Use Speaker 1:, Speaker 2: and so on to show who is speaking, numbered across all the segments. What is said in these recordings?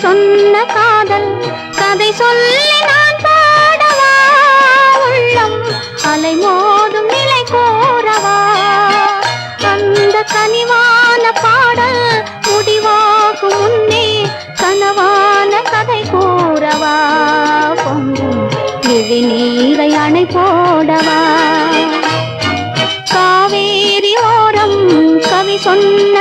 Speaker 1: சொன்ன காதல் கதை சொல்லி நான் பாடவா உள்ளம் அலை மோதும் நிலை கோரவா? அந்த கனிவான பாடல் முடிவாகும் முன்னே கனவான கதை கூறவா? பொங்கும் நீரை அணை போடவா? காவேரி ஓரம் கவி சொன்ன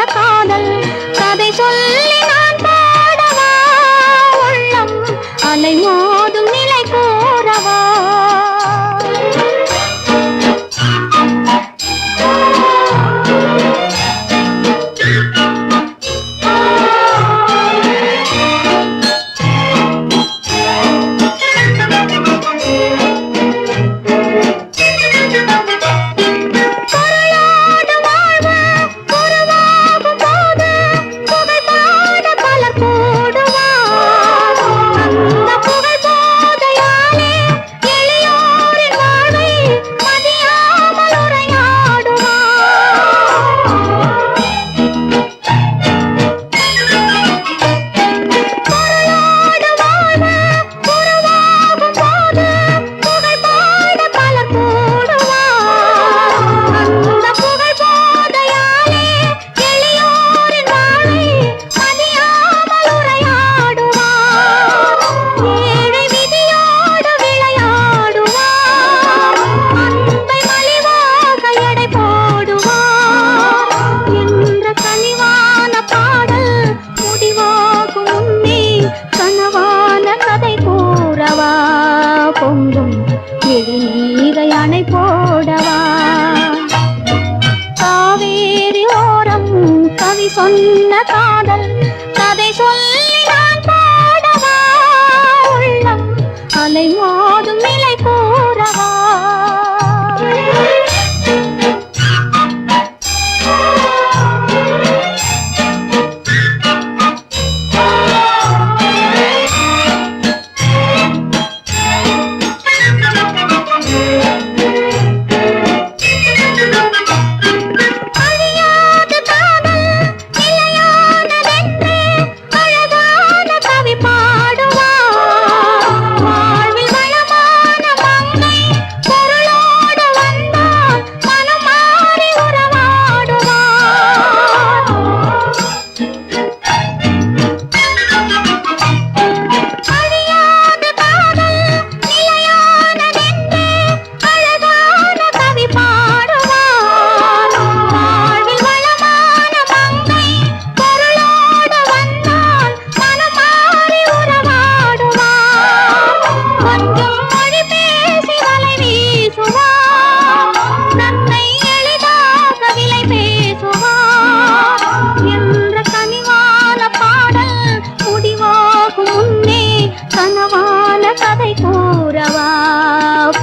Speaker 1: சொன்ன காதல்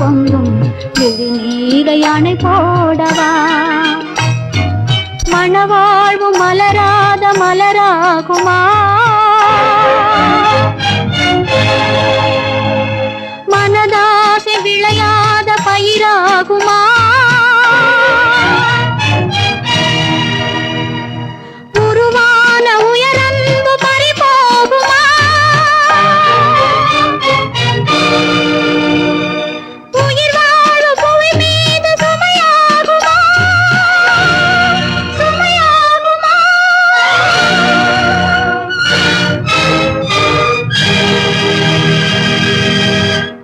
Speaker 1: பொங்கும் எழுதி நீரை அணை போடவா? மணவாழ்வு மலராத மலராகுமா?